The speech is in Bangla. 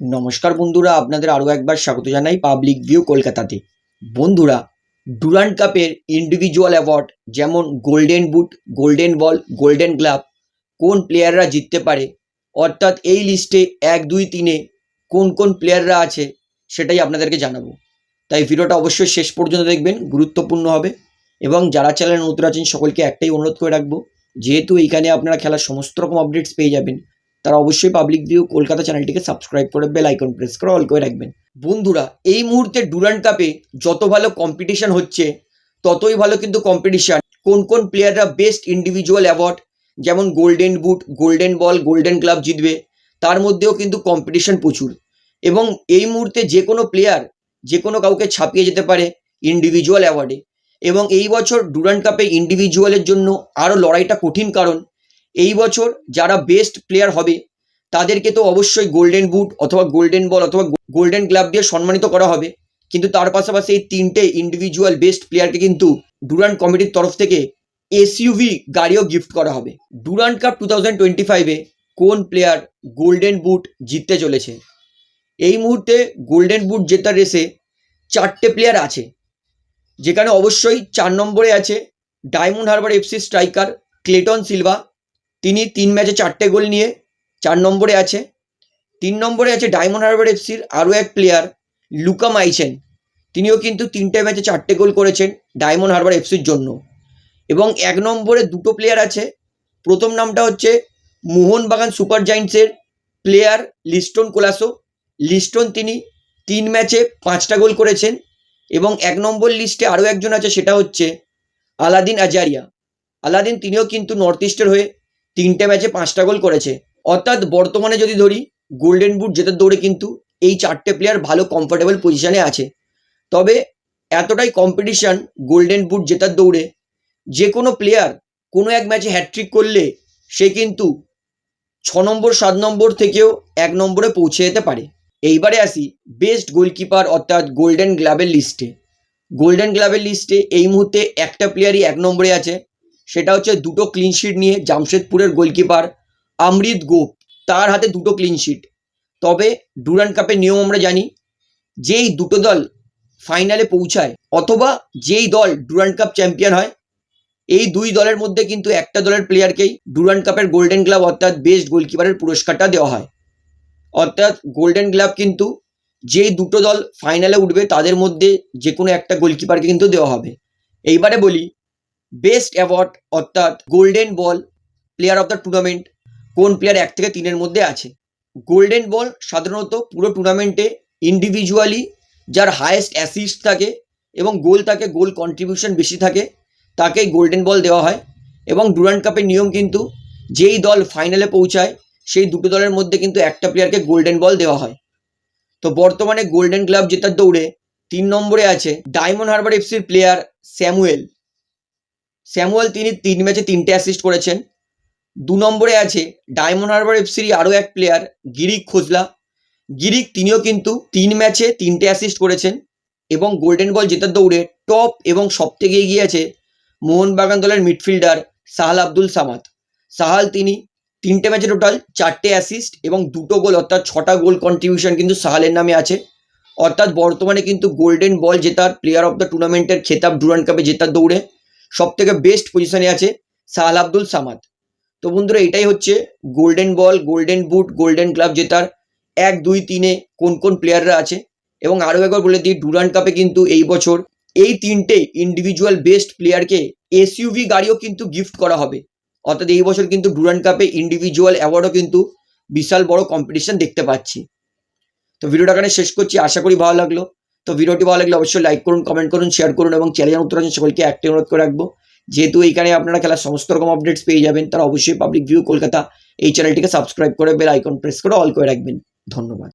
নমস্কার বন্ধুরা, আপনাদের আরও একবার স্বাগত জানাই পাবলিক ভিউ কলকাতাতে। বন্ধুরা ডুরান্ড কাপের ইন্ডিভিজুয়াল অ্যাওয়ার্ড যেমন golden boot golden ball golden glove কোন প্লেয়াররা জিততে পারে, অর্থাৎ এই লিস্টে এক, দুই, তিনে কোন কোন প্লেয়াররা আছে সেটাই আপনাদেরকে জানাব। তাই ভিডিওটা অবশ্যই শেষ পর্যন্ত দেখবেন, গুরুত্বপূর্ণ হবে। এবং যারা চ্যানেলে নতুন আছেন, সকলকে একটাই অনুরোধ করে রাখব, যেহেতু এইখানে আপনারা খেলার সমস্ত রকম আপডেটস পেয়ে যাবেন তারা অবশ্যই পাবলিক ভিউ কলকাতা চ্যানেলটিকে সাবস্ক্রাইব করে বেল আইকন প্রেস করে অল করে রাখবেন। বন্ধুরা, এই মুহূর্তে ডুরান্ড কাপে যত ভালো কম্পিটিশন হচ্ছে, ততই ভালো কিন্তু কম্পিটিশন কোন কোন প্লেয়াররা বেস্ট ইন্ডিভিজুয়াল অ্যাওয়ার্ড যেমন golden boot golden ball golden club জিতবে, তার মধ্যেও কিন্তু কম্পিটিশন প্রচুর। এবং এই মুহূর্তে যে কোনো প্লেয়ার যে কোনো কাউকে ছাপিয়ে যেতে পারে ইন্ডিভিজুয়াল অ্যাওয়ার্ডে এবং এই বছর ডুরান্ড কাপে ইন্ডিভিজুয়ালের জন্য আরও লড়াইটা কঠিন কারণ এই বছর যারা বেস্ট প্লেয়ার হবে, তাদেরকে তো অবশ্যই গোল্ডেন বুট অথবা গোল্ডেন বল অথবা গোল্ডেন গ্লাভ দিয়ে সম্মানিত করা হবে। কিন্তু তার পাশাপাশি এই তিনটে ইন্ডিভিজুয়াল বেস্ট প্লেয়ারকে কিন্তু ডুরান্ড কমিটির তরফ থেকে এসইউভি গাড়িও গিফট করা হবে। Durand cup two thousand twenty ফাইভে কোন প্লেয়ার গোল্ডেন বুট জিততে চলেছে? এই মুহূর্তে গোল্ডেন বুট জেতার রেসে চারটে প্লেয়ার আছে। যেখানে অবশ্যই চার নম্বরে আছে Diamond Harbour FC striker Clayton Silva তিনি তিন ম্যাচে চারটে গোল নিয়ে চার নম্বরে আছে। তিন নম্বরে আছে ডায়মন্ড হারবার এফসির আরও এক প্লেয়ার লুকা মাইছেন তিনিও কিন্তু তিনটে ম্যাচে চারটে গোল করেছেন ডায়মন্ড হারবার এফসির জন্য। এবং এক নম্বরে দুটো প্লেয়ার আছে, প্রথম নামটা হচ্ছে মোহনবাগান সুপার জায়েন্টসের প্লেয়ার লিস্টন কোলাসো। লিস্টন তিনি তিন ম্যাচে পাঁচটা গোল করেছেন এবং এক নম্বর লিস্টে আরও একজন আছে, সেটা হচ্ছে আলাদিন আজারিয়া। আলাদিন তিনিও কিন্তু নর্থ ইস্টের হয়ে তিনটে ম্যাচে পাঁচটা গোল করেছে। অর্থাৎ বর্তমানে যদি ধরি গোল্ডেন বুট জেতার দৌড়ে কিন্তু এই চারটে প্লেয়ার ভালো কমফোর্টেবল পজিশনে আছে। তবে এতটাই কম্পিটিশন গোল্ডেন বুট জেতার দৌড়ে, যে কোনো প্লেয়ার কোনো এক ম্যাচে হ্যাট্রিক করলে সে কিন্তু ছ নম্বর, সাত নম্বর থেকেও এক নম্বরে পৌঁছে যেতে পারে। এইবারে আসি বেস্ট গোলকিপার অর্থাৎ গোল্ডেন গ্লাবের লিস্টে গোল্ডেন গ্লাবের লিস্টে এই মুহূর্তে একটা প্লেয়ারই এক নম্বরে আছে। সেটা হচ্ছে দুটো ক্লিনশিট নিয়ে জামশেদপুরের গোলকিপার আমৃত গোপ তার হাতে দুটো ক্লিনশিট তবে ডুরান্ড কাপের নিয়ম আমরা জানি, যেই দুটো দল ফাইনালে পৌঁছায় অথবা যেই দল ডুরান্ড কাপ চ্যাম্পিয়ন হয়, এই দুই দলের মধ্যে কিন্তু একটা দলের প্লেয়ারকেই ডুরান্ড কাপের গোল্ডেন গ্লাভ অর্থাৎ বেস্ট গোলকিপারের পুরস্কারটা দেওয়া হয়। অর্থাৎ গোল্ডেন গ্লাভ কিন্তু যেই দুটো দল ফাইনালে উঠবে তাদের মধ্যে যে কোনো একটা গোলকিপারকে কিন্তু দেওয়া হবে। এইবারে বলি বেস্ট অ্যাওয়ার্ড অর্থাৎ golden ball player of the tournament কোন প্লেয়ার এক থেকে তিনের মধ্যে আছে? গোল্ডেন বল সাধারণত পুরো টুর্নামেন্টে ইন্ডিভিজুয়ালি যার হায়েস্ট অ্যাসিস্ট থাকে এবং গোল থাকে গোল কন্ট্রিবিউশন বেশি থাকে, তাকেই গোল্ডেন বল দেওয়া হয় এবং ডুরান্ড কাপের নিয়ম কিন্তু যেই দল ফাইনালে পৌঁছায়, সেই দুটো দলের মধ্যে কিন্তু একটা প্লেয়ারকে গোল্ডেন বল দেওয়া হয়। তো বর্তমানে গোল্ডেন গ্লাভ জেতার দৌড়ে তিন নম্বরে আছে ডায়মন্ড হারবার এফসির প্লেয়ার স্যামুয়েল স্যামুয়েল তিনি তিন ম্যাচে তিনটে অ্যাসিস্ট করেছেন। দু নম্বরে আছে ডায়মন্ড হারবার এফসির আরও এক প্লেয়ার গিরিক খোজলা। গিরিক তিনিও কিন্তু তিন ম্যাচে তিনটে অ্যাসিস্ট করেছেন এবং গোল্ডেন বল জেতার দৌড়ে টপ এবং সব থেকে এগিয়ে আছে মোহনবাগান দলের মিডফিল্ডার সাহাল আব্দুল সামাদ। সাহাল তিনি তিনটে ম্যাচে টোটাল চারটে অ্যাসিস্ট এবং দুটো গোল, অর্থাৎ ছটা গোল কন্ট্রিবিউশন কিন্তু সাহালের নামে আছে। অর্থাৎ বর্তমানে কিন্তু গোল্ডেন বল জেতার প্লেয়ার অফ দ্য টুর্নামেন্টের খেতাব ডুরান্ড কাপে জেতার দৌড়ে। সব থেকে বেস্ট পজিশনে আছে সাহাল আব্দুল সামাদ। তো বন্ধুরা, এটাই হচ্ছে golden ball golden boot golden glove জেতার এক, দুই, তিনে কোন কোন প্লেয়াররা আছে। এবং আরও একবার বলে দিই ডুরান্ড কাপে কিন্তু এই বছর এই তিনটে ইন্ডিভিজুয়াল বেস্ট প্লেয়ারকে এসইউভি গাড়িও কিন্তু গিফট করা হবে। অর্থাৎ এই বছর কিন্তু ডুরান্ড কাপে ইন্ডিভিজুয়াল অ্যাওয়ার্ডও কিন্তু বিশাল বড় কম্পিটিশন দেখতে পাচ্ছি। তো ভিডিওটা এখানে শেষ করছি, আশা করি ভালো লাগল। তো ভিডিওটি ভালো লাগলে অবশ্যই লাইক করুন কমেন্ট করুন শেয়ার করুন এবং চ্যানেল উত্তর আছেন সকলকে একটি অনুরোধ করে রাখব। যেহেতু এইখানে আপনারা খেলার সমস্ত রকম আপডেটস পেয়ে যাবেন তারা অবশ্যই পাবলিক ভিউ কলকাতা এই চ্যানেলটিকে সাবস্ক্রাইব করে বেল আইকন প্রেস করে অল করে রাখবেন। ধন্যবাদ।